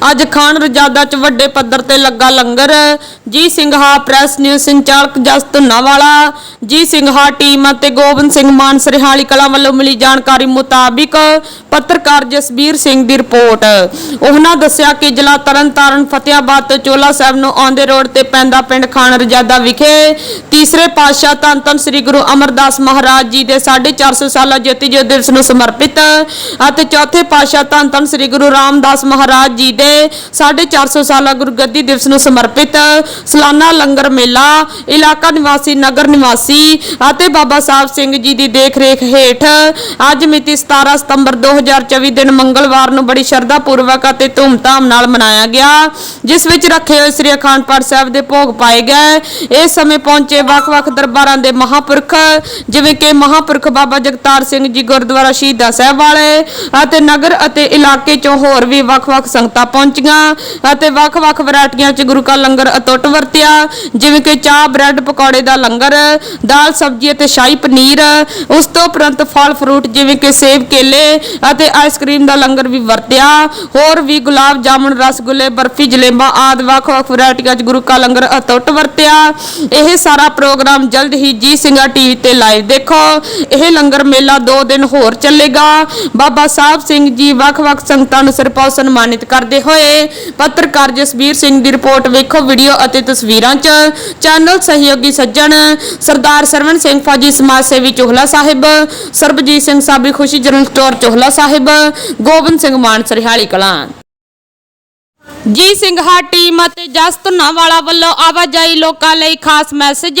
ਅੱਜ ਖਾਨ ਰਜਾਦਾ ਚ ਵੱਡੇ ਪੱਧਰ ਤੇ ਲੱਗਾ ਲੰਗਰ। ਜੀ ਸਿੰਘਾ ਪ੍ਰੈਸ ਨਿਊਜ਼ ਸੰਚਾਲਕ ਜਸ ਧੁੰਨਾਵਾਲਾ ਜੀ ਸਿੰਘਾ ਟੀਮ ਅਤੇ ਗੋਬਿੰਦ ਸਿੰਘ ਮਾਨ ਸਰਹਾਲੀ ਕਲਾਂ ਵੱਲੋਂ ਮਿਲੀ ਜਾਣਕਾਰੀ ਮੁਤਾਬਿਕ ਪੱਤਰਕਾਰ ਜਸਬੀਰ ਸਿੰਘ ਦੀ ਰਿਪੋਰਟ। ਉਹਨਾਂ ਦੱਸਿਆ ਕਿ ਜ਼ਿਲ੍ਹਾ ਤਰਨਤਾਰਨ ਫਤਿਆਬਾਦ ਤੋਂ ਚੋਲਾ ਸਾਹਿਬ ਨੂੰ ਆਉਂਦੇ ਰੋਡ ਤੇ ਪੈਂਦਾ ਪਿੰਡ ਖਾਨ ਰਜਾਦਾ ਵਿਖੇ। ਤੀਸਰੇ ਪਾਤਸ਼ਾਹ ਧੰਨ ਧੰਨ ਸ੍ਰੀ ਗੁਰੂ ਅਮਰਦਾਸ ਮਹਾਰਾਜ ਜੀ ਦੇ 450 ਸਾਲਾ ਜਯੰਤੀ ਜੋ ਦਿਵਸ ਨੂੰ ਸਮਰਪਿਤ ਅਤੇ ਚੌਥੇ ਪਾਤਸ਼ਾਹ ਧੰਨ ਧੰਨ ਸ੍ਰੀ ਗੁਰੂ ਰਾਮਦਾਸ ਮਹਾਰਾਜ ਜੀ ਦੇ 450 ਸਾਲਾ ਗੁਰਗੱਦੀ ਦਿਵਸ ਨੂੰ ਸਮਰਪਿਤ ਸਾਲਾਨਾ ਲੰਗਰ ਮੇਲਾ, ਇਲਾਕਾ ਨਿਵਾਸੀ, ਨਗਰ ਨਿਵਾਸੀ ਅਤੇ ਬਾਬਾ ਸਾਹਿਬ ਸਿੰਘ ਜੀ ਦੀ ਦੇਖਰੇਖ ਹੇਠ ਅੱਜ ਮਿਤੀ 17 ਸਤੰਬਰ 2024 ਦਿਨ ਮੰਗਲਵਾਰ ਨੂੰ ਬੜੀ ਸ਼ਰਧਾ ਪੂਰਵਕ ਅਤੇ ਧੂਮਧਾਮ ਨਾਲ ਮਨਾਇਆ ਗਿਆ, ਜਿਸ ਵਿੱਚ ਰੱਖੇ ਹੋਏ ਸ੍ਰੀ ਅਖੰਡ ਪਾਠ ਸਾਹਿਬ ਦੇ ਭੋਗ ਪਾਏ ਗਏ। ਇਸ ਸਮੇਂ ਪਹੁੰਚੇ ਵੱਖ-ਵੱਖ ਦਰਬਾਰਾਂ ਦੇ ਮਹਾਪੁਰਖ, ਜਿਵੇਂ ਕਿ ਮਹਾਪੁਰਖ ਬਾਬਾ ਜਗਤਾਰ ਸਿੰਘ ਜੀ ਗੁਰਦੁਆਰਾ ਸ਼ਹੀਦਾਂ ਸਾਹਿਬ ਵਾਲੇ ਅਤੇ ਨਗਰ ਅਤੇ ਇਲਾਕੇ ਚੋਂ ਹੋਰ ਵੀ ਵੱਖ-ਵੱਖ ਸੰਗਤਾਂ ਪਹੁੰਚੀਆਂ ਅਤੇ ਵੱਖ-ਵੱਖ ਵੈਰਾਈਟੀਆਂ 'ਚ ਗੁਰੂ ਕਾ ਲੰਗਰ ਅਤੁੱਟ ਵਰਤਿਆ, ਜਿਵੇਂ ਕਿ ਚਾਹ, ਬ੍ਰੈਡ, ਪਕੌੜੇ ਦਾ ਲੰਗਰ, ਦਾਲ, ਸਬਜ਼ੀ ਅਤੇ ਸ਼ਾਹੀ ਪਨੀਰ। ਉਸ ਤੋਂ ਉਪਰੰਤ ਫਲ, ਫਰੂਟ ਜਿਵੇਂ ਕਿ ਸੇਬ, ਕੇਲੇ ਅਤੇ ਆਈਸਕ੍ਰੀਮ ਦਾ ਲੰਗਰ ਵੀ ਵਰਤਿਆ। ਹੋਰ ਵੀ ਗੁਲਾਬ ਜਾਮੁਨ, ਰਸਗੁੱਲੇ, ਬਰਫੀ, ਜਲੇਬਾਂ ਆਦਿ ਵੱਖ-ਵੱਖ ਵੈਰਾਈਟੀਆਂ 'ਚ ਗੁਰੂ ਕਾ ਲੰਗਰ ਅਤੁੱਟ ਵਰਤਿਆ। ਇਹ ਸਾਰਾ ਪ੍ਰੋਗਰਾਮ ਜਲਦ ਹੀ ਜੀ ਸਿੰਘਾ ਟੀਵੀ ਤੇ ਲਾਈਵ ਦੇਖੋ। ਇਹ ਲੰਗਰ ਮੇਲਾ 2 ਦਿਨ ਹੋਰ ਚੱਲੇਗਾ। ਬਾਬਾ ਸਾਹਿਬ ਸਿੰਘ ਜੀ ਵੱਖ-ਵੱਖ ਸੰਗਤਾਂ ਨੂੰ ਸਿਰਪਾਉ ਸਨਮਾਨਿਤ ਕਰਦੇ ਹੋਏ। ਪੱਤਰਕਾਰ ਜਸਬੀਰ ਸਿੰਘ ਦੀ ਰਿਪੋਰਟ ਵੇਖੋ, ਵੀਡੀਓ ਅਤੇ ਤਸਵੀਰਾਂ 'ਚ ਚੈਨਲ ਸਹਿਯੋਗੀ ਸੱਜਣ ਸਰਦਾਰ ਸਰਵਨ ਸਿੰਘ ਫੌਜੀ ਸਮਾਜ ਸੇਵੀ ਚੋਹਲਾ ਸਾਹਿਬ, ਸਰਬਜੀਤ ਸਿੰਘ ਸਾਬੀ ਖੁਸ਼ੀ ਜਨਰਲ ਸਟੋਰ ਚੋਹਲਾ ਸਾਹਿਬ, ਗੋਬਿੰਦ ਸਿੰਘ ਮਾਨ ਸਰਹਾਲੀ ਕਲਾਂ। ਜੀ ਸਿੰਘਾ ਟੀਮ ਅਤੇ ਜਸ ਧੁੰਨਾਵਾਲਾ ਵੱਲੋਂ ਆਵਾਜਾਈ ਲੋਕਾਂ ਲਈ ਖਾਸ ਮੈਸੇਜ।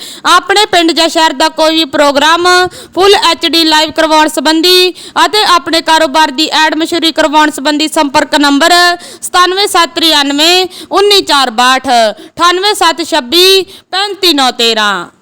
ਆਪਣੇ ਪਿੰਡ ਜਾਂ ਸ਼ਹਿਰ ਦਾ ਕੋਈ ਵੀ ਪ੍ਰੋਗਰਾਮ ਫੁੱਲ ਐਚਡੀ ਲਾਈਵ ਕਰਵਾਉਣ ਸੰਬੰਧੀ ਅਤੇ ਆਪਣੇ ਕਾਰੋਬਾਰ ਦੀ ਐਡ ਮਸ਼ਹੂਰੀ ਕਰਵਾਉਣ ਸੰਬੰਧੀ ਸੰਪਰਕ ਨੰਬਰ 97793 19462 98726 35913